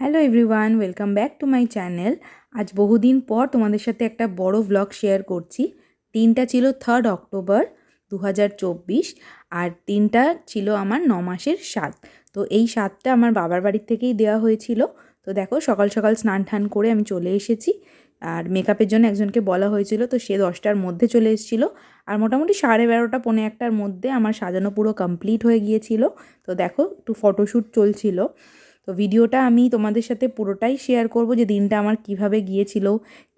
Hello everyone welcome back to my channel আজ বহুদিন পর তোমাদের সাথে একটা বড় ভ্লগ শেয়ার করছি। দিনটা ছিল থার্ড অক্টোবর দু হাজার চব্বিশ আর দিনটা ছিল আমার ন মাসের স্বাদ তো এই স্বাদটা আমার বাবার বাড়ির থেকেই দেওয়া হয়েছিল। তো দেখো, সকাল সকাল স্নান টান করে আমি চলে এসেছি। আর মেকআপের জন্য একজনকে বলা হয়েছিল, তো সে দশটার মধ্যে চলে এসেছিল। আর মোটামুটি সাড়ে বারোটা পৌনে একটার মধ্যে আমার সাজানো পুরো কমপ্লিট হয়ে গিয়েছিল। তো দেখো, একটু ফটোশ্যুট চলছিল। তো ভিডিওটা আমি তোমাদের সাথে পুরোটাই শেয়ার করব যে দিনটা আমার কীভাবে গিয়েছিল,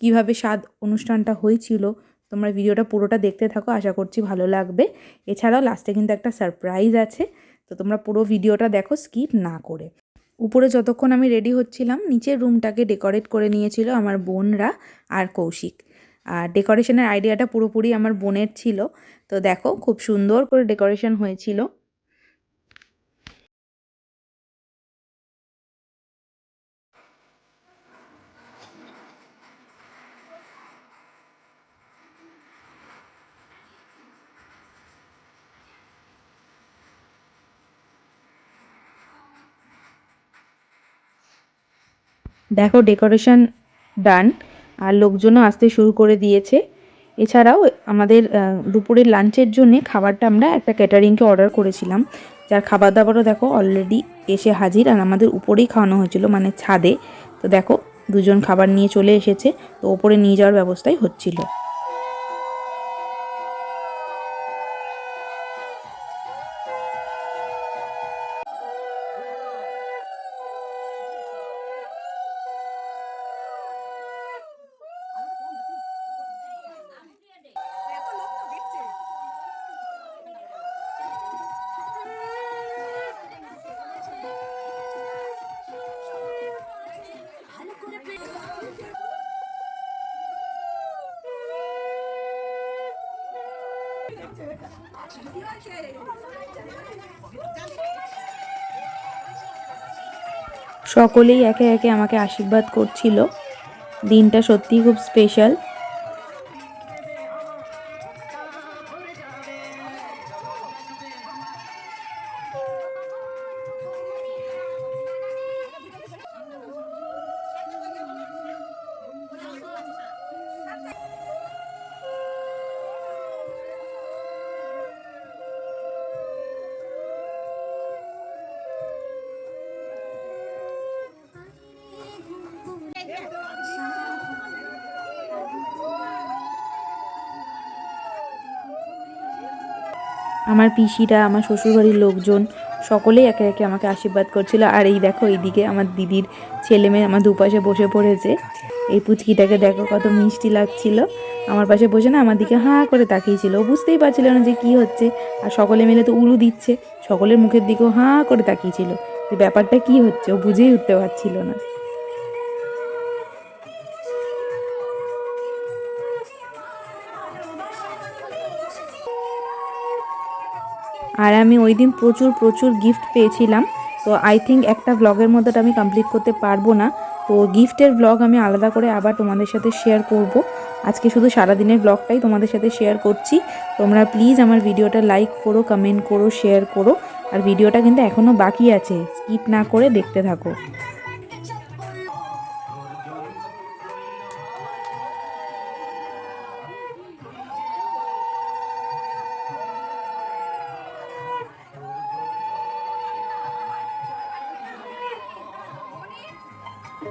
কীভাবে স্বাদ অনুষ্ঠানটা হয়েছিল। তোমরা ভিডিওটা পুরোটা দেখতে থাকো, আশা করছি ভালো লাগবে। এছাড়াও লাস্টে কিন্তু একটা সারপ্রাইজ আছে, তো তোমরা পুরো ভিডিওটা দেখো স্কিপ না করে। উপরে যতক্ষণ আমি রেডি হচ্ছিলাম, নিচের রুমটাকে ডেকোরেট করে নিয়েছিল আমার বোনরা আর কৌশিক। আর ডেকোরেশনের আইডিয়াটা পুরোপুরি আমার বোনের ছিল। তো দেখো, খুব সুন্দর করে ডেকোরেশন হয়েছিল। দেখো ডেকোরেশন ডান আর লোকজনও আসতে শুরু করে দিয়েছে। এছাড়াও আমাদের দুপুরের লাঞ্চের জন্য খাবারটা আমরা একটা ক্যাটারিংকে অর্ডার করেছিলাম। যার খাবার দাবারও দেখো অলরেডি এসে হাজির। আর আমাদের উপরেই খাওয়ানো হয়েছিল মানে ছাদে। তো দেখো, দুজন খাবার নিয়ে চলে এসেছে। তো ওপরে নিয়ে যাওয়ার ব্যবস্থাই হচ্ছিল। সকলেই একে একে আমাকে আশীর্বাদ করছিল। দিনটা সত্যিই খুব স্পেশাল আমার পিসিরা, আমার শ্বশুরবাড়ির লোকজন সকলেই একে একে আমাকে আশীর্বাদ করছিল। আর এই দেখো, এইদিকে আমার দিদির ছেলে মেয়ে আমার দুপাশে বসে পড়েছে। এই পুচকিটাকে দেখো কত মিষ্টি লাগছিল। আমার পাশে বসে না আমার দিকে হাঁ করে তাকিয়েছিল। ও বুঝতেই পারছিল না যে কি হচ্ছে। আর সকলে মিলে তো উলু দিচ্ছে। সকলের মুখের দিকেও হাঁ করে তাকিয়েছিল যে ব্যাপারটা কি হচ্ছে। ও বুঝেই উঠতে পারছিল না। আর আমি ওই দিন প্রচুর প্রচুর গিফট পেয়েছিলাম। তো আই থিঙ্ক একটা ব্লগের মধ্যেটা আমি কমপ্লিট করতে পারব না। তো গিফটের ব্লগ আমি আলাদা করে আবার তোমাদের সাথে শেয়ার করব। আজকে শুধু সারাদিনের ব্লগটাই তোমাদের সাথে শেয়ার করছি। তোমরা প্লিজ আমার ভিডিওটা লাইক করো কমেন্ট করো শেয়ার করো। আর ভিডিওটা কিন্তু এখনও বাকি আছে। স্কিপ না করে দেখতে থাকো। আর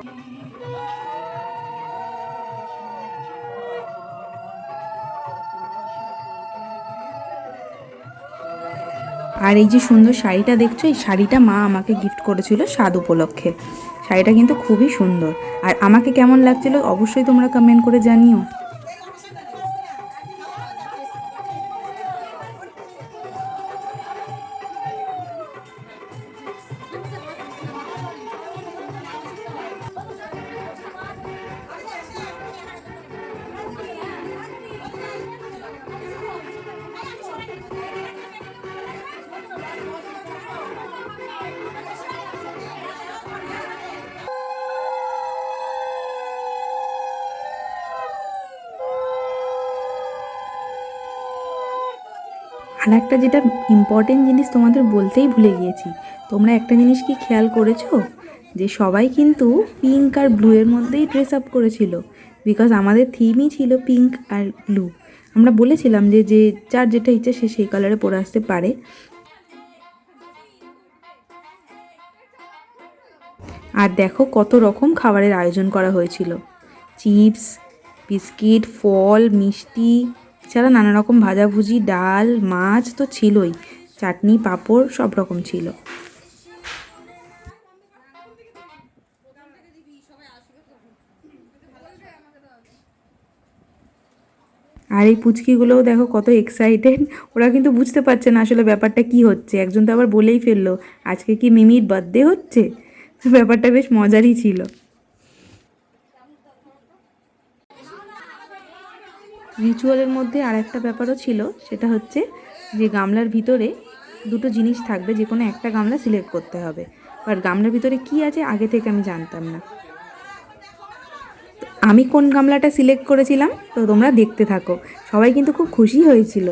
এই যে সুন্দর শাড়িটা দেখছ, এই শাড়িটা মা আমাকে গিফট করেছিল স্বাদ উপলক্ষে। শাড়িটা কিন্তু খুবই সুন্দর। আর আমাকে কেমন লাগছিল অবশ্যই তোমরা কমেন্ট করে জানিও। আর একটা যেটা ইম্পর্টেন্ট জিনিস তোমাদের বলতেই ভুলে গিয়েছি, তোমরা একটা জিনিস কি খেয়াল করেছ? যে সবাই কিন্তু পিঙ্ক আর ব্লু এর মধ্যেই ড্রেস আপ করেছিল বিকজ আমাদের থিমই ছিল পিঙ্ক আর ব্লু আমরা বলেছিলাম যে যে যার যেটা ইচ্ছে সে সেই কালারে পরে আসতে পারে। আর দেখো কত রকম খাবারের আয়োজন করা হয়েছিল। চিপস, বিস্কিট, ফল, মিষ্টি এছাড়া নানা রকম ভাজাভুজি, ডাল, মাছ তো ছিলই। চাটনি, পাঁপড়, সব রকম ছিল। আর এই পুচকিগুলোও দেখো কত এক্সাইটেড ওরা কিন্তু বুঝতে পারছে না আসলে ব্যাপারটা কি হচ্ছে। একজন তো আবার বলেই ফেলল, আজকে কি মিমির বার্থডে হচ্ছে? ব্যাপারটা বেশ মজারই ছিল। রিচুয়ালের মধ্যে আর একটা ব্যাপারও ছিল, সেটা হচ্ছে যে গামলার ভিতরে দুটো জিনিস থাকবে, যে কোনো একটা গামলা সিলেক্ট করতে হবে। বাট গামলার ভিতরে কি আছে আগে থেকে আমি জানতাম না। আমি কোন গামলাটা সিলেক্ট করেছিলাম? তো তোমরা দেখতে থাকো। সবাই কিন্তু খুব খুশি হয়েছিল।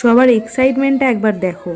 সবার এক্সাইটমেন্টটা একবার দেখো।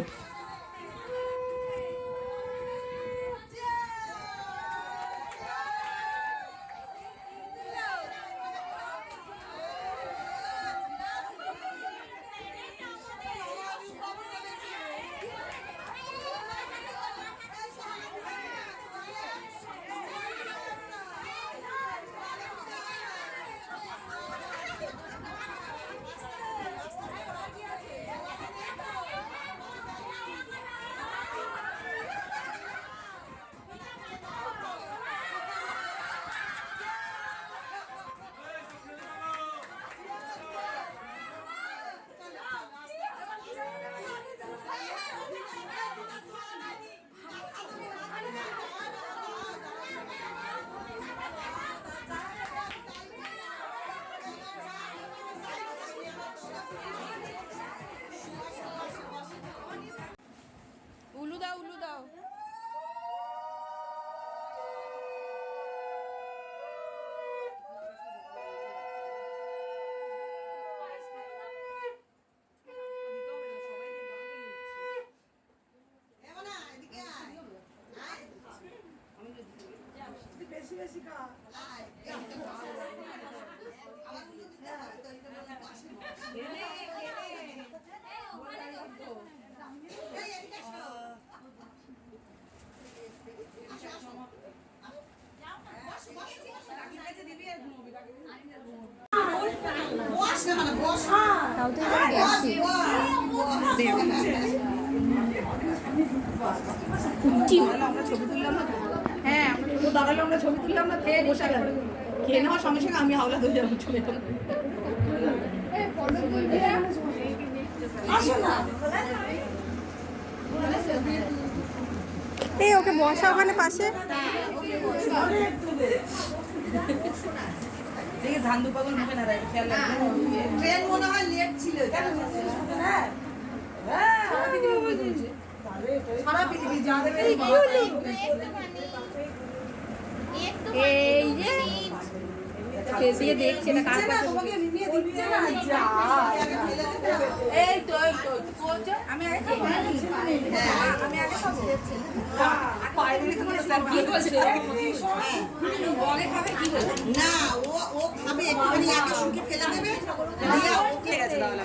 তো এবার গেছি হ্যাঁ ও দাঁড়ালে আমরা ছবি তুললাম না খেয়ে নেওয়ার সঙ্গে সঙ্গে আমি হাওলা হয়ে এই, ওকে বসা ওখানে পাশে। দেখে ধান্দু পাগল মুখে না রাখে খেয়াল ট্রেন মনে হয় লেট ছিল কেন? হ্যাঁ। হ্যাঁ। সারা পৃথিবী যা দেবে এই যে। ফেসিয়ে দেখছে না কার তোমাকে রিমিয়ে দিচ্ছে না যা। এই তো এই তো বলছো আমি আগে খাব হ্যাঁ। আমি আগে খাব ফাইনালি তোমার স্যার কি বলছে ও আগে খাবে কি বলছে না ও ও খাবে একটুখানি আগে শুকে ফেলে দেবে দিয়ে ও ঠিক আছে তাহলে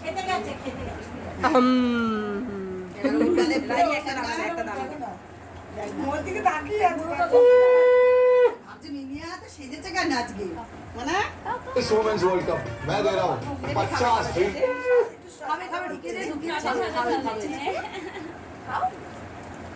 খেতে গেছে খেতে গেছে তাহলে প্রায় একটা দাম আছে একটা দাম মোর দিকে তাকিয়ে আছে আজকে মিনিয়া তো সেজেছে কেন আজকে মানে इस वुमेन्स वर्ल्ड कप मैं दे रहा हूँ पचास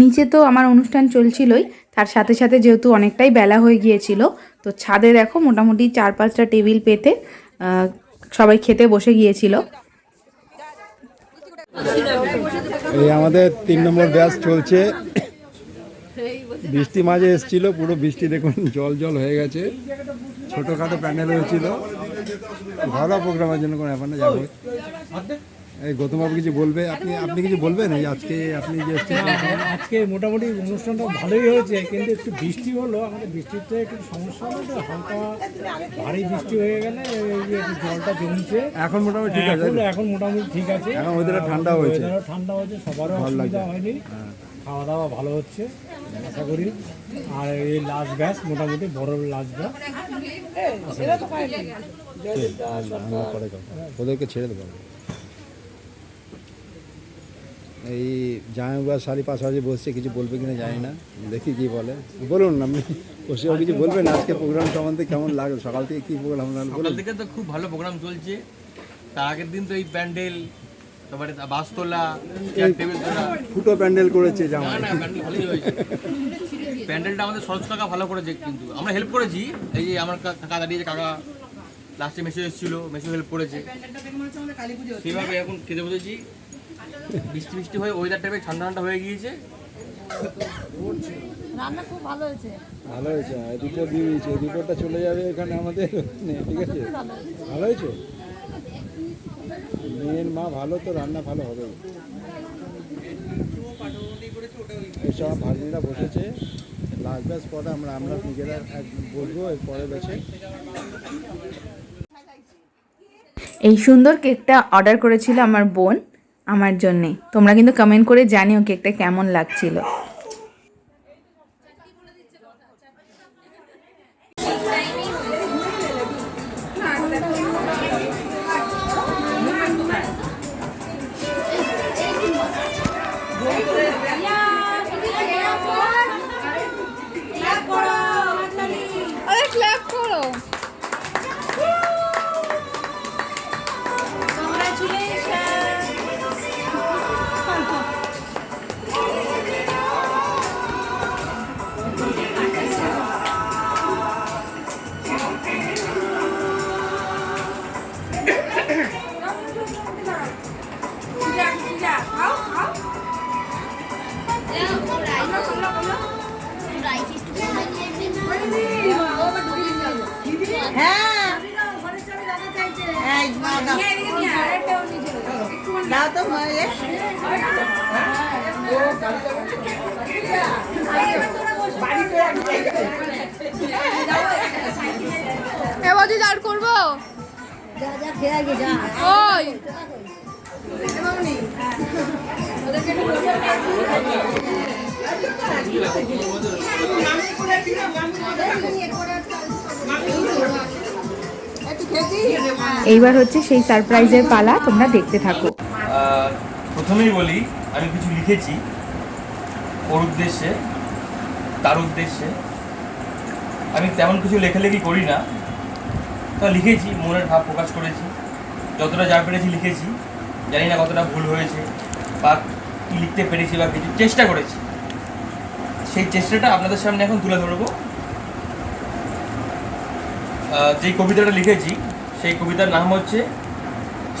নিচে তো আমার অনুষ্ঠান চলছিলই, তার সাথে সাথে যেহেতু অনেকটাই বেলা হয়ে গিয়েছিল, তো ছাদে দেখো মোটামুটি চার পাঁচটা টেবিল পেতে সবাই খেতে বসে গিয়েছিল। এই আমাদের তিন নম্বর ব্যাচ চলছে। বৃষ্টি মাঝে এসেছিল, পুরো বৃষ্টি দেখুন, জল জল হয়ে গেছে। ছোটোখাটো প্যান্ডেল হয়েছিল। ভালো প্রোগ্রামের জন্য কোনো ব্যাপার না যাব এই গৌতমবাবু কিছু বলবে? আপনি আপনি কিছু বলবেন? এই আজকে আপনি যে আজকে মোটামুটি অনুষ্ঠানটা ভালোই হয়েছে কিন্তু একটু বৃষ্টি হলো। আমাদের বৃষ্টিতে একটু সমস্যা হলো তো হালকা ভারী বৃষ্টি হয়ে গেলে একটু জলটা জমছে। এখন মোটামুটি ঠিক আছে। এখন মোটামুটি ঠিক আছে। এখন টা ঠান্ডা হয়েছে। ঠান্ডা হয়েছে সবারও অসুবিধা হয়নি। খাওয়া দাওয়া ভালো হচ্ছে আশা করি। আর এই লাস্ট ব্যাচ মোটামুটি বড় লাস্ট পরে কথা ওদেরকে ছেড়ে দেবো এই জামাইবা শাড়ি পাশাপাশি বসছে কিছু বলবে কিনা জানি না। দেখি কি বলে। বলুন আপনি বসেও কিছু বলবেন? আজকে প্রোগ্রাম সম্বন্ধে কেমন লাগল? সকাল থেকে কী প্রোগ্রাম সকাল থেকে তো খুব ভালো প্রোগ্রাম চলছে। তার আগের দিন তো এই প্যান্ডেল তারপরে বাস তোলা টেবিল তোলা। ফুটো প্যান্ডেল করেছে জামা না প্যান্ডেল ভালোই হয়েছে। প্যান্ডেলটা আমাদের সরোজ কাকা ভালো করেছে কিন্তু। আমরা হেল্প করেছি। এই যে আমার কাকা দাঁড়িয়েছে কাকা লাস্টে মেসেজ এসেছিল মেসেজ হেল্প করেছে। সেইভাবে এখন খেতে বসেছি। বৃষ্টি বৃষ্টি হয়ে ওয়েদারটা বেশ ঠান্ডা ঠান্ডা হয়ে গিয়েছে। ভালো হয়েছে। রিপোর্ট দিয়ে দিয়েছে রিপোর্টটা চলে যাবে এখানে আমাদের। নে, ঠিক আছে? ভালো হয়েছে। মেয়ের মা ভালো তো রান্না ভালো হবে। এসব ভাগিনীরা বসেছে। লাস্ট ব্যাচ পরে আমরা আমরা নিজেরা এক বসবো পরে বেছে এই সুন্দর কেকটা অর্ডার করেছিল আমার বোন। আমার জন্যে। তোমরা কিন্তু কমেন্ট করে জানিও কেকটা কেমন লাগছিল। আর করব? এইবার হচ্ছে সেই সারপ্রাইজের পালা তোমরা দেখতে থাকো। প্রথমেই বলি, আমি কিছু লিখেছি ওর উদ্দেশ্যে, তার উদ্দেশ্যে। আমি তেমন কিছু লেখালেখি করি না। তা লিখেছি, মনের ভাব প্রকাশ করেছি। যতটা যা পেরেছি লিখেছি, জানি না কতটা ভুল হয়েছে বা কী লিখতে পেরেছি বা কিছু চেষ্টা করেছি। সেই চেষ্টাটা আপনাদের সামনে এখন তুলে ধরবো। যেই কবিতাটা লিখেছি, সেই কবিতার নাম হচ্ছে,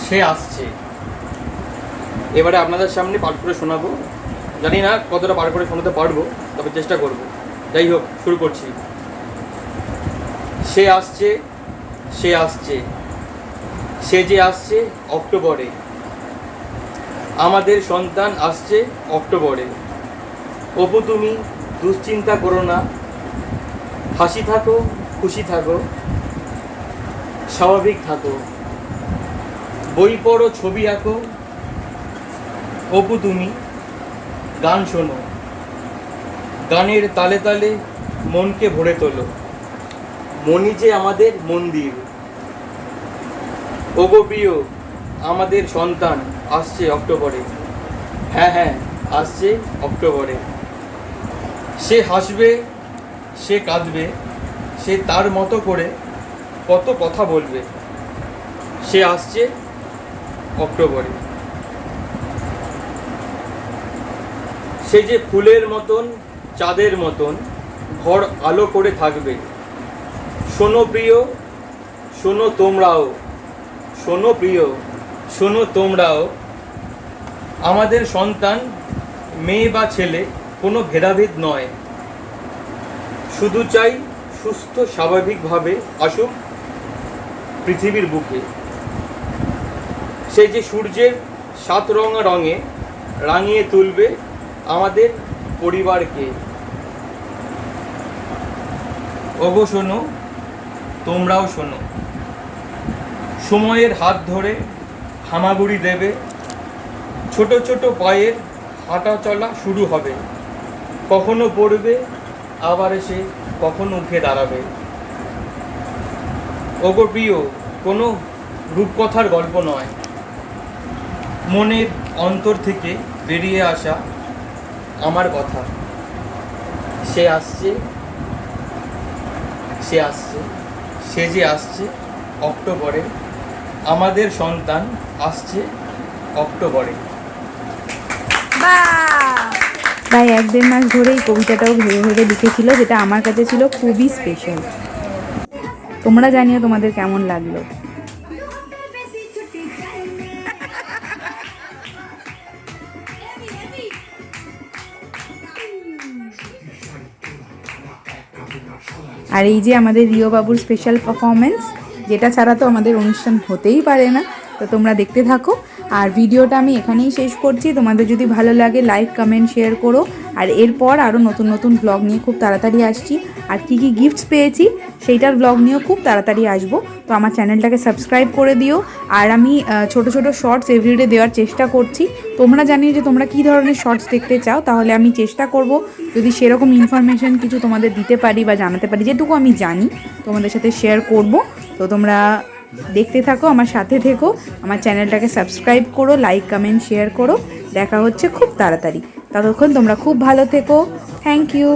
সে আসছে। এবারে আপনাদের সামনে পাঠ করে শোনাবো। জানি না কতটা পাঠ করে শোনাতে পারব, তবে চেষ্টা করব। যাই হোক, শুরু করছি। সে আসছে সে আসছে, সে যে আসছে অক্টোবরে। আমাদের সন্তান আসছে অক্টোবরে। অপু তুমি দুশ্চিন্তা করো না, হাসি থাকো, খুশি থাকো, স্বাভাবিক থাকো। বই পড়ো, ছবি আঁকো অপু তুমি, গান শোনো। গানের তালে তালে মনকে ভরে তোলো। মনি যে আমাদের মন্দির। ওগো প্রিয়, আমাদের সন্তান আসছে অক্টোবরে। হ্যাঁ হ্যাঁ আসছে অক্টোবরে। সে হাসবে, সে কাঁদবে, সে তার মতো করে কত কথা বলবে। সে আসছে অক্টোবরে। সে যে ফুলের মতন, চাঁদের মতন ঘর আলো করে থাকবে। শোনো প্রিয়, শোনো তোমরাও, শোনো প্রিয়, শোনো তোমরাও। আমাদের সন্তান, মেয়ে বা ছেলে, কোনো ভেদাভেদ নয়। শুধু চাই সুস্থ, স্বাভাবিকভাবে আসুক পৃথিবীর বুকে। সে যে সূর্যের সাত রঙা রঙে রাঙিয়ে তুলবে আমাদের পরিবারকে। ওগো শোনো, তোমরাও শোনো। সময়ের হাত ধরে হামাগুড়ি দেবে, ছোট ছোট পায়ের হাঁটা চলা শুরু হবে। কখনো পড়বে, আবার এসে কখনো উঠে দাঁড়াবে। ওগো প্রিয়, কোনো রূপকথার গল্প নয়। মনের অন্তর থেকে বেরিয়ে আসা আমার কথা। সে আসছে সে আসছে সে যে আসছে অক্টোবরে। আমাদের সন্তান আসছে অক্টোবরে। প্রায় এক দেড় মাস ধরে এই কবিতাটাও ভেবে ভেবে লিখেছিল যেটা আমার কাছে ছিল খুবই স্পেশাল তোমরা জানিও তোমাদের কেমন লাগল। আর এই যে আমাদের রিও বাবুর স্পেশাল পারফরমেন্স যেটা ছাড়া তো আমাদের অনুষ্ঠান হতেই পারে না, তো তোমরা দেখতে থাকো। আর ভিডিওটা আমি এখানেই শেষ করছি। তোমাদের যদি ভালো লাগে লাইক কমেন্ট শেয়ার করো। আর এরপর আরও নতুন নতুন ব্লগ নিয়ে খুব তাড়াতাড়ি আসছি। আর কী কী গিফটস পেয়েছি, সেইটার ব্লগ নিয়েও খুব তাড়াতাড়ি আসব। তো আমার চ্যানেলটাকে সাবস্ক্রাইব করে দিও। আর আমি ছোট ছোট শর্টস এভরিডে দেওয়ার চেষ্টা করছি। তোমরা জানিও যে তোমরা কী ধরনের শর্টস দেখতে চাও, তাহলে আমি চেষ্টা করব। যদি সেরকম ইনফরমেশন কিছু তোমাদের দিতে পারি বা জানাতে পারি, যেটুকু আমি জানি, তোমাদের সাথে শেয়ার করব। তো তোমরা দেখতে থাকো, আমার সাথে থেকো। আমার চ্যানেলটাকে সাবস্ক্রাইব করো লাইক কমেন্ট শেয়ার করো। দেখা হচ্ছে খুব তাড়াতাড়ি। ততক্ষণ তোমরা খুব ভালো থেকো। Thank you